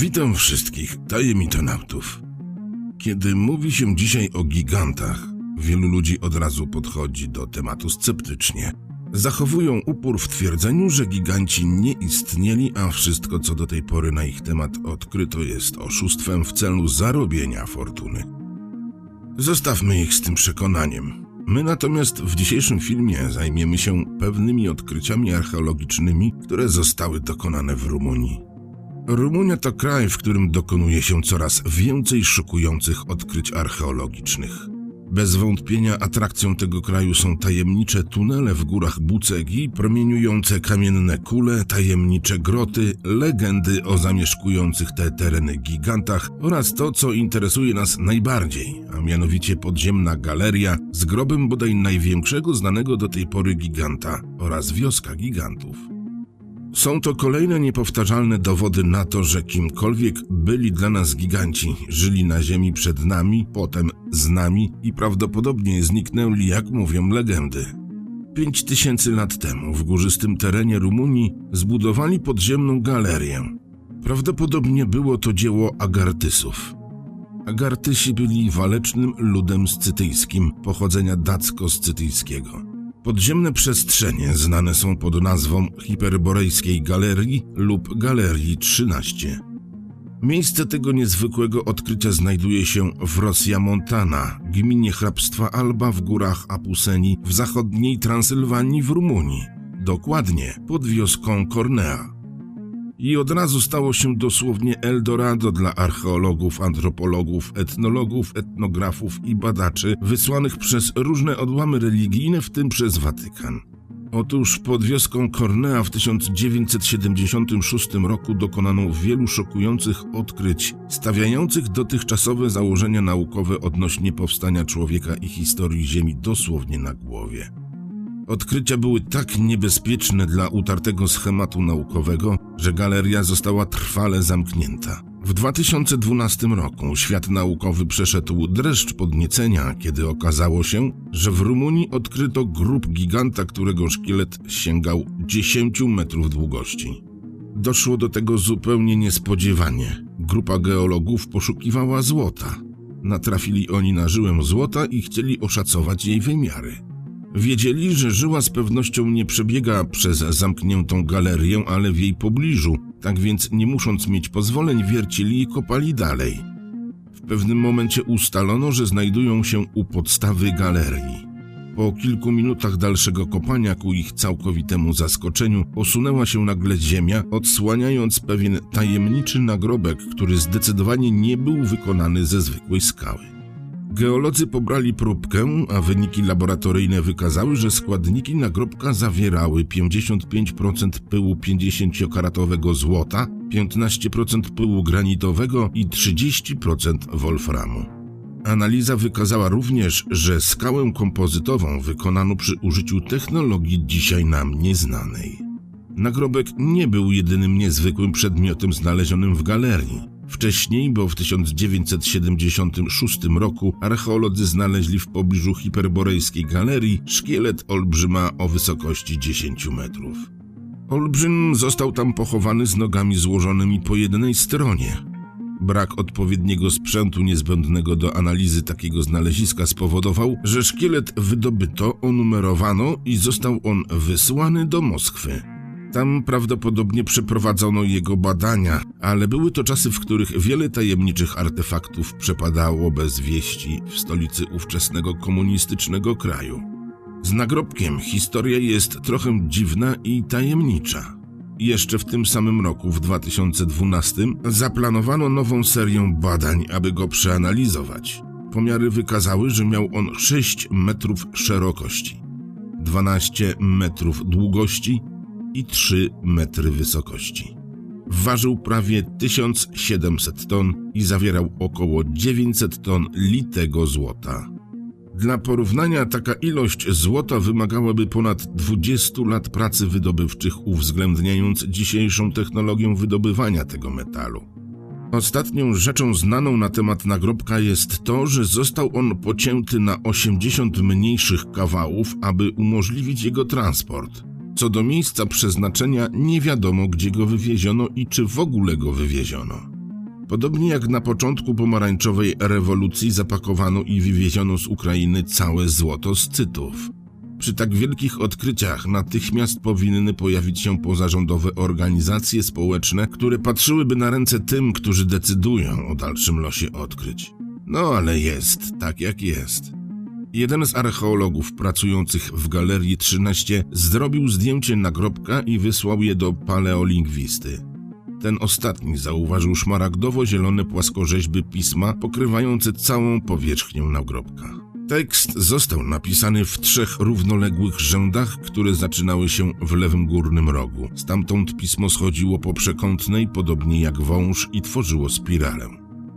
Witam wszystkich tajemniconautów. Kiedy mówi się dzisiaj o gigantach, wielu ludzi od razu podchodzi do tematu sceptycznie. Zachowują upór w twierdzeniu, że giganci nie istnieli, a wszystko co do tej pory na ich temat odkryto jest oszustwem w celu zarobienia fortuny. Zostawmy ich z tym przekonaniem. My natomiast w dzisiejszym filmie zajmiemy się pewnymi odkryciami archeologicznymi, które zostały dokonane w Rumunii. Rumunia to kraj, w którym dokonuje się coraz więcej szokujących odkryć archeologicznych. Bez wątpienia atrakcją tego kraju są tajemnicze tunele w górach Bucegi, promieniujące kamienne kule, tajemnicze groty, legendy o zamieszkujących te tereny gigantach oraz to, co interesuje nas najbardziej, a mianowicie podziemna galeria z grobem bodaj największego znanego do tej pory giganta oraz wioska gigantów. Są to kolejne niepowtarzalne dowody na to, że kimkolwiek byli dla nas giganci, żyli na Ziemi przed nami, potem z nami i prawdopodobnie zniknęli, jak mówią legendy. Pięć tysięcy lat temu w górzystym terenie Rumunii zbudowali podziemną galerię. Prawdopodobnie było to dzieło Agartysów. Agartysi byli walecznym ludem scytyjskim pochodzenia dacko-scytyjskiego. Podziemne przestrzenie znane są pod nazwą Hiperborejskiej Galerii lub Galerii 13. Miejsce tego niezwykłego odkrycia znajduje się w Rosja Montana, gminie hrabstwa Alba w górach Apuseni w zachodniej Transylwanii w Rumunii, dokładnie pod wioską Kornea i od razu stało się dosłownie Eldorado dla archeologów, antropologów, etnologów, etnografów i badaczy wysłanych przez różne odłamy religijne, w tym przez Watykan. Otóż pod wioską Kornea w 1976 roku dokonano wielu szokujących odkryć, stawiających dotychczasowe założenia naukowe odnośnie powstania człowieka i historii Ziemi dosłownie na głowie. Odkrycia były tak niebezpieczne dla utartego schematu naukowego, że galeria została trwale zamknięta. W 2012 roku świat naukowy przeszedł dreszcz podniecenia, kiedy okazało się, że w Rumunii odkryto grób giganta, którego szkielet sięgał 10 metrów długości. Doszło do tego zupełnie niespodziewanie. Grupa geologów poszukiwała złota. Natrafili oni na żyłę złota i chcieli oszacować jej wymiary. Wiedzieli, że żyła z pewnością nie przebiega przez zamkniętą galerię, ale w jej pobliżu, tak więc nie musząc mieć pozwoleń wiercili i kopali dalej. W pewnym momencie ustalono, że znajdują się u podstawy galerii. Po kilku minutach dalszego kopania ku ich całkowitemu zaskoczeniu osunęła się nagle ziemia, odsłaniając pewien tajemniczy nagrobek, który zdecydowanie nie był wykonany ze zwykłej skały. Geolodzy pobrali próbkę, a wyniki laboratoryjne wykazały, że składniki nagrobka zawierały 55% pyłu 50-karatowego złota, 15% pyłu granitowego i 30% wolframu. Analiza wykazała również, że skałę kompozytową wykonano przy użyciu technologii dzisiaj nam nieznanej. Nagrobek nie był jedynym niezwykłym przedmiotem znalezionym w galerii. Wcześniej, bo w 1976 roku archeolodzy znaleźli w pobliżu hiperborejskiej galerii szkielet olbrzyma o wysokości 10 metrów. Olbrzym został tam pochowany z nogami złożonymi po jednej stronie. Brak odpowiedniego sprzętu niezbędnego do analizy takiego znaleziska spowodował, że szkielet wydobyto, onumerowano i został on wysłany do Moskwy. Tam prawdopodobnie przeprowadzono jego badania, ale były to czasy, w których wiele tajemniczych artefaktów przepadało bez wieści w stolicy ówczesnego komunistycznego kraju. Z nagrobkiem historia jest trochę dziwna i tajemnicza. Jeszcze w tym samym roku, w 2012, zaplanowano nową serię badań, aby go przeanalizować. Pomiary wykazały, że miał on 6 metrów szerokości, 12 metrów długości i 3 metry wysokości. Ważył prawie 1700 ton i zawierał około 900 ton litego złota. Dla porównania taka ilość złota wymagałaby ponad 20 lat pracy wydobywczych, uwzględniając dzisiejszą technologię wydobywania tego metalu. Ostatnią rzeczą znaną na temat nagrobka jest to, że został on pocięty na 80 mniejszych kawałów, aby umożliwić jego transport. Co do miejsca przeznaczenia, nie wiadomo, gdzie go wywieziono i czy w ogóle go wywieziono. Podobnie jak na początku pomarańczowej rewolucji zapakowano i wywieziono z Ukrainy całe złoto z cytów. Przy tak wielkich odkryciach natychmiast powinny pojawić się pozarządowe organizacje społeczne, które patrzyłyby na ręce tym, którzy decydują o dalszym losie odkryć. No ale jest tak jak jest. Jeden z archeologów pracujących w Galerii 13 zrobił zdjęcie nagrobka i wysłał je do paleolingwisty. Ten ostatni zauważył szmaragdowo-zielone płaskorzeźby pisma pokrywające całą powierzchnię nagrobka. Tekst został napisany w trzech równoległych rzędach, które zaczynały się w lewym górnym rogu. Stamtąd pismo schodziło po przekątnej, podobnie jak wąż, i tworzyło spiralę.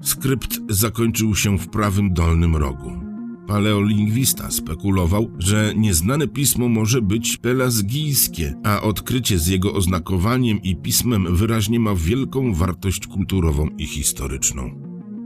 Skrypt zakończył się w prawym dolnym rogu. Paleolingwista spekulował, że nieznane pismo może być pelazgijskie, a odkrycie z jego oznakowaniem i pismem wyraźnie ma wielką wartość kulturową i historyczną.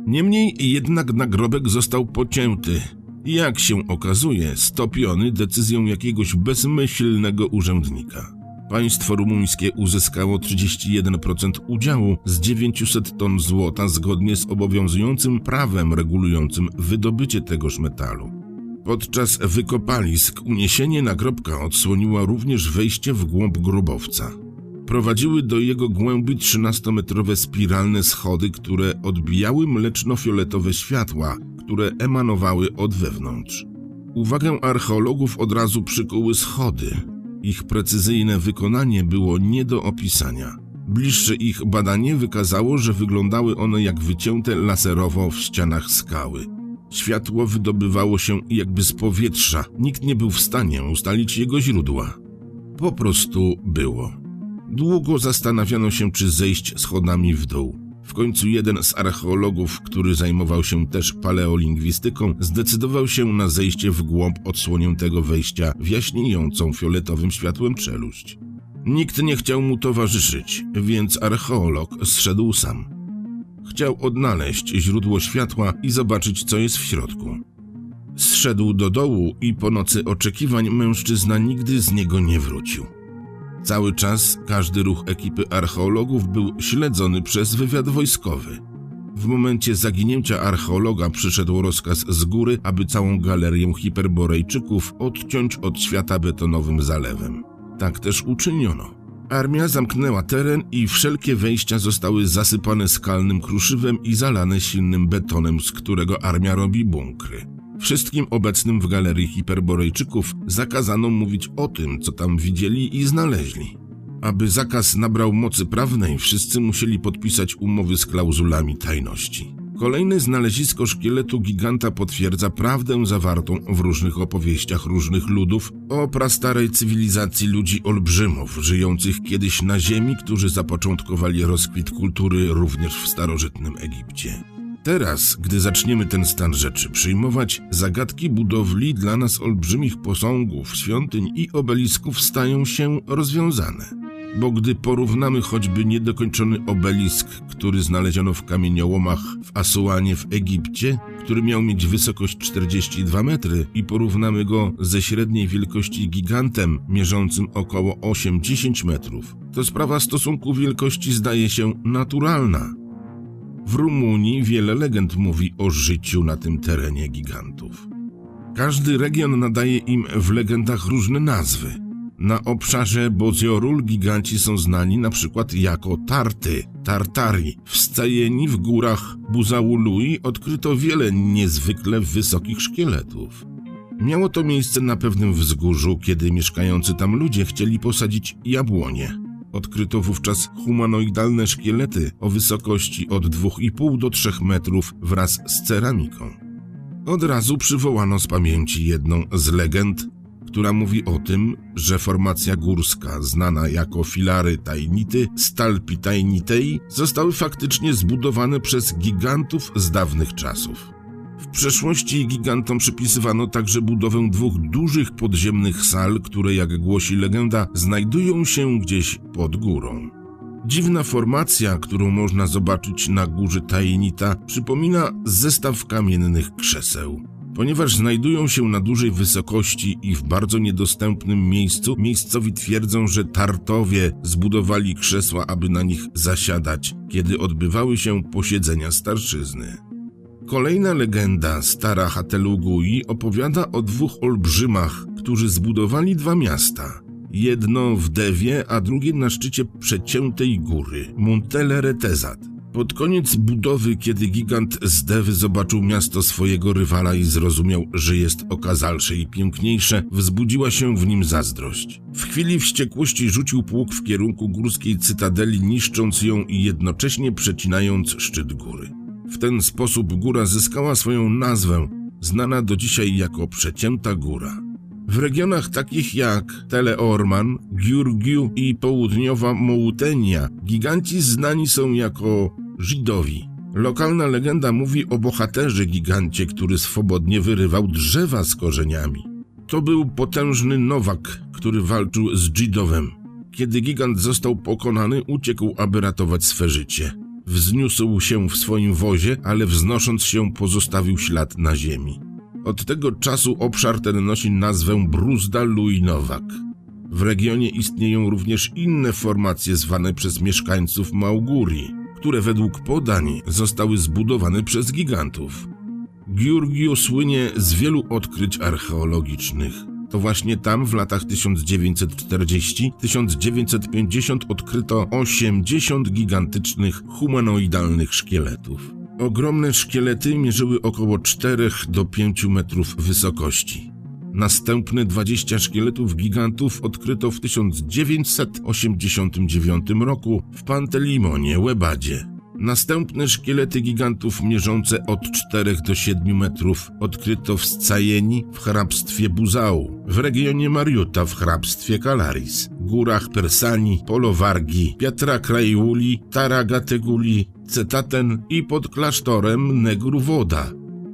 Niemniej jednak nagrobek został pocięty, jak się okazuje, stopiony decyzją jakiegoś bezmyślnego urzędnika. Państwo rumuńskie uzyskało 31% udziału z 900 ton złota zgodnie z obowiązującym prawem regulującym wydobycie tegoż metalu. Podczas wykopalisk uniesienie nagrobka odsłoniła również wejście w głąb grobowca. Prowadziły do jego głębi 13-metrowe spiralne schody, które odbijały mleczno-fioletowe światła, które emanowały od wewnątrz. Uwagę archeologów od razu przykuły schody. Ich precyzyjne wykonanie było nie do opisania. Bliższe ich badanie wykazało, że wyglądały one jak wycięte laserowo w ścianach skały. Światło wydobywało się jakby z powietrza, nikt nie był w stanie ustalić jego źródła. Po prostu było. Długo zastanawiano się, czy zejść schodami w dół. W końcu jeden z archeologów, który zajmował się też paleolingwistyką, zdecydował się na zejście w głąb odsłoniętego wejścia w jaśniejącą fioletowym światłem czeluść. Nikt nie chciał mu towarzyszyć, więc archeolog zszedł sam. Chciał odnaleźć źródło światła i zobaczyć, co jest w środku. Zszedł do dołu i po nocy oczekiwań mężczyzna nigdy z niego nie wrócił. Cały czas każdy ruch ekipy archeologów był śledzony przez wywiad wojskowy. W momencie zaginięcia archeologa przyszedł rozkaz z góry, aby całą galerię hiperborejczyków odciąć od świata betonowym zalewem. Tak też uczyniono. Armia zamknęła teren i wszelkie wejścia zostały zasypane skalnym kruszywem i zalane silnym betonem, z którego armia robi bunkry. Wszystkim obecnym w galerii hiperborejczyków zakazano mówić o tym, co tam widzieli i znaleźli. Aby zakaz nabrał mocy prawnej, wszyscy musieli podpisać umowy z klauzulami tajności. Kolejne znalezisko szkieletu giganta potwierdza prawdę zawartą w różnych opowieściach różnych ludów o prastarej cywilizacji ludzi olbrzymów, żyjących kiedyś na ziemi, którzy zapoczątkowali rozkwit kultury również w starożytnym Egipcie. Teraz, gdy zaczniemy ten stan rzeczy przyjmować, zagadki budowli dla nas olbrzymich posągów, świątyń i obelisków stają się rozwiązane. Bo gdy porównamy choćby niedokończony obelisk, który znaleziono w kamieniołomach w Asuanie w Egipcie, który miał mieć wysokość 42 metry i porównamy go ze średniej wielkości gigantem mierzącym około 8-10 metrów, to sprawa stosunku wielkości zdaje się naturalna. W Rumunii wiele legend mówi o życiu na tym terenie gigantów. Każdy region nadaje im w legendach różne nazwy. Na obszarze Boziorul giganci są znani na przykład jako Tarty, Tartari. W Scajeni w górach Buzaului odkryto wiele niezwykle wysokich szkieletów. Miało to miejsce na pewnym wzgórzu, kiedy mieszkający tam ludzie chcieli posadzić jabłonie. Odkryto wówczas humanoidalne szkielety o wysokości od 2,5 do 3 metrów wraz z ceramiką. Od razu przywołano z pamięci jedną z legend, która mówi o tym, że formacja górska, znana jako filary tajnity, stalpi tajnitei, zostały faktycznie zbudowane przez gigantów z dawnych czasów. W przeszłości gigantom przypisywano także budowę dwóch dużych podziemnych sal, które, jak głosi legenda, znajdują się gdzieś pod górą. Dziwna formacja, którą można zobaczyć na górze Tajnita, przypomina zestaw kamiennych krzeseł. Ponieważ znajdują się na dużej wysokości i w bardzo niedostępnym miejscu, miejscowi twierdzą, że Tartowie zbudowali krzesła, aby na nich zasiadać, kiedy odbywały się posiedzenia starszyzny. Kolejna legenda, stara Hatelugui, opowiada o dwóch olbrzymach, którzy zbudowali dwa miasta. Jedno w Dewie, a drugie na szczycie przeciętej góry, Montele Retezat. Pod koniec budowy, kiedy gigant z Dewy zobaczył miasto swojego rywala i zrozumiał, że jest okazalsze i piękniejsze, wzbudziła się w nim zazdrość. W chwili wściekłości rzucił pług w kierunku górskiej cytadeli, niszcząc ją i jednocześnie przecinając szczyt góry. W ten sposób góra zyskała swoją nazwę, znana do dzisiaj jako Przecięta Góra. W regionach takich jak Teleorman, Giurgiu i południowa Mołtenia giganci znani są jako Żydowi. Lokalna legenda mówi o bohaterze gigancie, który swobodnie wyrywał drzewa z korzeniami. To był potężny Nowak, który walczył z Żydowem. Kiedy gigant został pokonany, uciekł, aby ratować swe życie. Wzniósł się w swoim wozie, ale wznosząc się pozostawił ślad na ziemi. Od tego czasu obszar ten nosi nazwę Bruzda Luinowak. W regionie istnieją również inne formacje zwane przez mieszkańców Maugurii, które według podań zostały zbudowane przez gigantów. Giurgiu słynie z wielu odkryć archeologicznych. To właśnie tam w latach 1940-1950 odkryto 80 gigantycznych humanoidalnych szkieletów. Ogromne szkielety mierzyły około 4 do 5 metrów wysokości. Następne 20 szkieletów gigantów odkryto w 1989 roku w Pantelimonie, Łebadzie. Następne szkielety gigantów mierzące od 4 do 7 metrów odkryto w Scajeni w hrabstwie Buzału, w regionie Mariuta w hrabstwie Kalaris, górach Persani, Polowargi, Piatra Krajuli, Taragateguli, Cetaten i pod klasztorem Negruwoda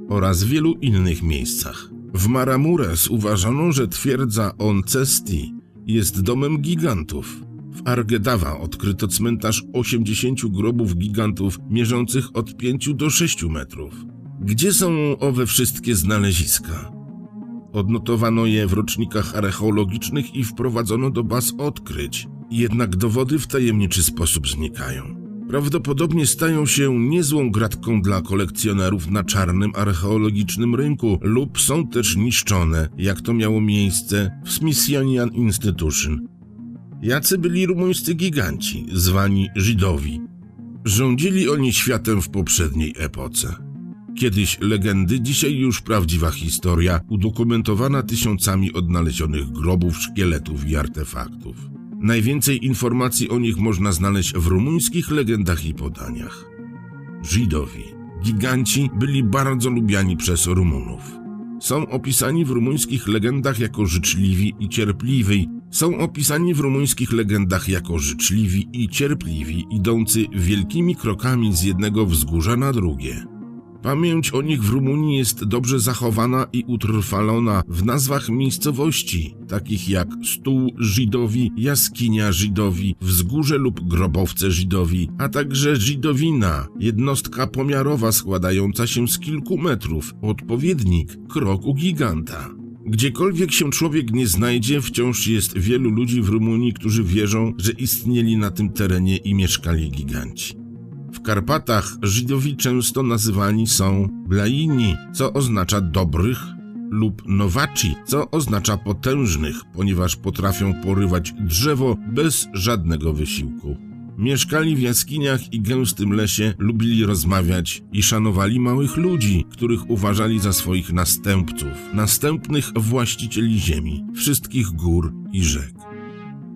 oraz wielu innych miejscach. W Maramures uważano, że twierdza Oncesti jest domem gigantów. W Argedawa odkryto cmentarz 80 grobów gigantów mierzących od 5 do 6 metrów. Gdzie są owe wszystkie znaleziska? Odnotowano je w rocznikach archeologicznych i wprowadzono do baz odkryć, jednak dowody w tajemniczy sposób znikają. Prawdopodobnie stają się niezłą gratką dla kolekcjonerów na czarnym archeologicznym rynku lub są też niszczone, jak to miało miejsce w Smithsonian Institution. Jacy byli rumuńscy giganci, zwani Żydowi? Rządzili oni światem w poprzedniej epoce. Kiedyś legendy, dzisiaj już prawdziwa historia, udokumentowana tysiącami odnalezionych grobów, szkieletów i artefaktów. Najwięcej informacji o nich można znaleźć w rumuńskich legendach i podaniach. Żydowi, giganci, byli bardzo lubiani przez Rumunów. Są opisani w rumuńskich legendach jako życzliwi i cierpliwi. Są opisani w rumuńskich legendach jako życzliwi i cierpliwi, idący wielkimi krokami z jednego wzgórza na drugie. Pamięć o nich w Rumunii jest dobrze zachowana i utrwalona w nazwach miejscowości, takich jak Stół Żydowi, Jaskinia Żydowi, Wzgórze lub Grobowce Żydowi, a także Żydowina, jednostka pomiarowa składająca się z kilku metrów, odpowiednik kroku giganta. Gdziekolwiek się człowiek nie znajdzie, wciąż jest wielu ludzi w Rumunii, którzy wierzą, że istnieli na tym terenie i mieszkali giganci. W Karpatach Żydowi często nazywani są Blaini, co oznacza dobrych, lub Nowaci, co oznacza potężnych, ponieważ potrafią porywać drzewo bez żadnego wysiłku. Mieszkali w jaskiniach i gęstym lesie, lubili rozmawiać i szanowali małych ludzi, których uważali za swoich następców, następnych właścicieli ziemi, wszystkich gór i rzek.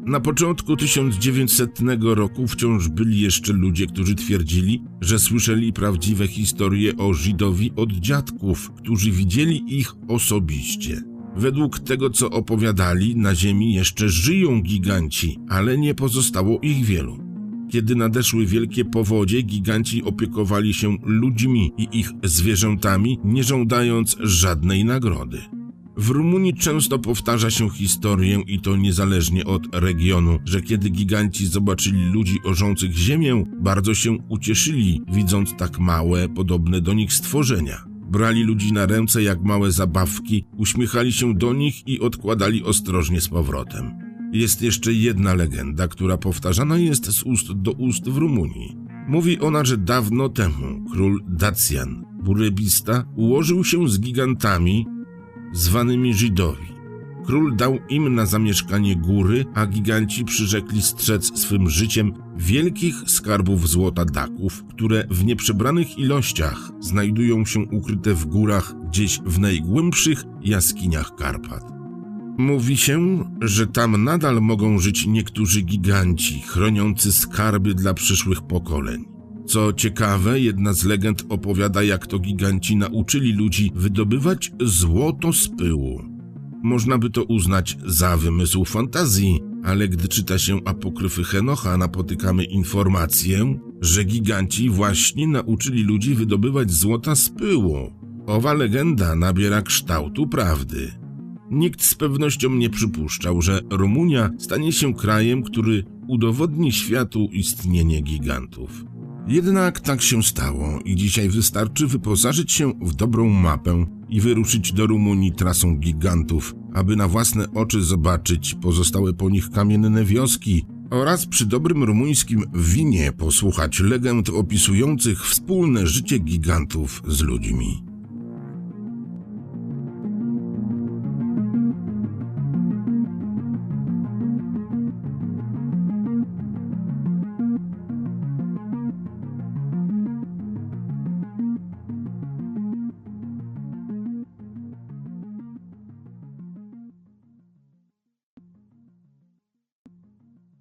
Na początku 1900 roku wciąż byli jeszcze ludzie, którzy twierdzili, że słyszeli prawdziwe historie o Żydowi od dziadków, którzy widzieli ich osobiście. Według tego, co opowiadali, na Ziemi jeszcze żyją giganci, ale nie pozostało ich wielu. Kiedy nadeszły wielkie powodzie, giganci opiekowali się ludźmi i ich zwierzętami, nie żądając żadnej nagrody. W Rumunii często powtarza się historię i to niezależnie od regionu, że kiedy giganci zobaczyli ludzi orzących ziemię, bardzo się ucieszyli, widząc tak małe, podobne do nich stworzenia. Brali ludzi na ręce jak małe zabawki, uśmiechali się do nich i odkładali ostrożnie z powrotem. Jest jeszcze jedna legenda, która powtarzana jest z ust do ust w Rumunii. Mówi ona, że dawno temu król Dacian, burebista, ułożył się z gigantami zwanymi Żydowi. Król dał im na zamieszkanie góry, a giganci przyrzekli strzec swym życiem wielkich skarbów złota daków, które w nieprzebranych ilościach znajdują się ukryte w górach gdzieś w najgłębszych jaskiniach Karpat. Mówi się, że tam nadal mogą żyć niektórzy giganci, chroniący skarby dla przyszłych pokoleń. Co ciekawe, jedna z legend opowiada, jak to giganci nauczyli ludzi wydobywać złoto z pyłu. Można by to uznać za wymysł fantazji, ale gdy czyta się apokryfy Henocha, napotykamy informację, że giganci właśnie nauczyli ludzi wydobywać złota z pyłu. Owa legenda nabiera kształtu prawdy. Nikt z pewnością nie przypuszczał, że Rumunia stanie się krajem, który udowodni światu istnienie gigantów. Jednak tak się stało i dzisiaj wystarczy wyposażyć się w dobrą mapę i wyruszyć do Rumunii trasą gigantów, aby na własne oczy zobaczyć pozostałe po nich kamienne wioski oraz przy dobrym rumuńskim winie posłuchać legend opisujących wspólne życie gigantów z ludźmi.